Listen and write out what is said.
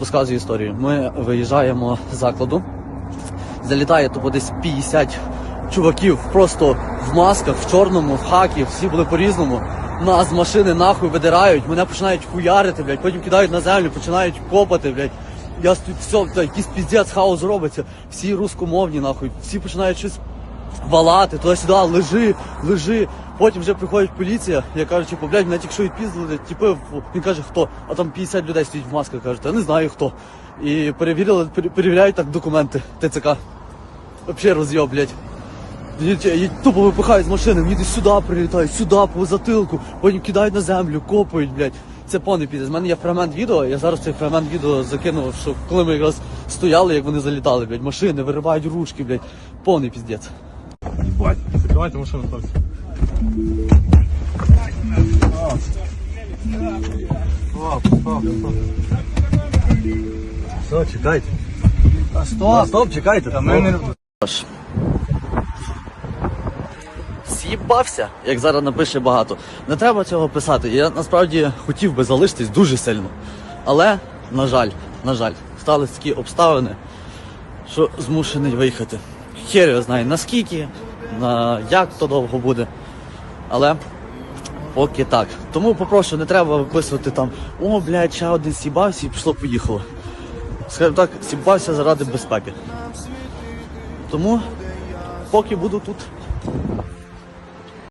Розказую історію. Ми виїжджаємо з закладу, залітає тупо десь 50 чуваків просто в масках, в чорному, в хакі, всі були по-різному. Нас з машини нахуй видирають, мене починають хуярити, блядь, потім кидають на землю, починають копати, блядь. Я тут все, та, якийсь піздець, хаос робиться. Всі рускомовні, нахуй, всі починають щось валати, туди-сюди, лежи, лежи. Потім вже приходить поліція, я кажу, типу, блядь, мене тільки що відпіздили, типу, він каже, хто? А там 50 людей стоїть в масках, кажуть, я не знаю хто. І перевірили, перевіряють так документи ТЦК. Вообще роз'єб, блядь. Їдь- Тупо випихають з машини, мені сюди прилітають, сюди по затилку, потім кидають на землю, копають, блядь. Це повний піде. У мене є фрагмент відео, я зараз цей фрагмент відео закинув, що коли ми якраз стояли, як вони залітали, блядь, машини, виривають ручки, блядь. Повний піздець. Ебать, закрывайте машину, хлопці. Стоп, стоп, стоп. Все, чекайте. А стоп! Стоп, чекайте. Та ми не... З'їбався, як зараз напише багато. Не треба цього писати. Я насправді хотів би залишитись дуже сильно. Але, на жаль, на жаль, стались такі обставини, що змушений виїхати. Хер його знає наскільки, на як то довго буде. Але поки так. Тому попрошу, не треба виписувати там, о, блядь, ще один сібався і пішло поїхало. Скажімо так, сібався заради безпеки. Тому поки буду тут.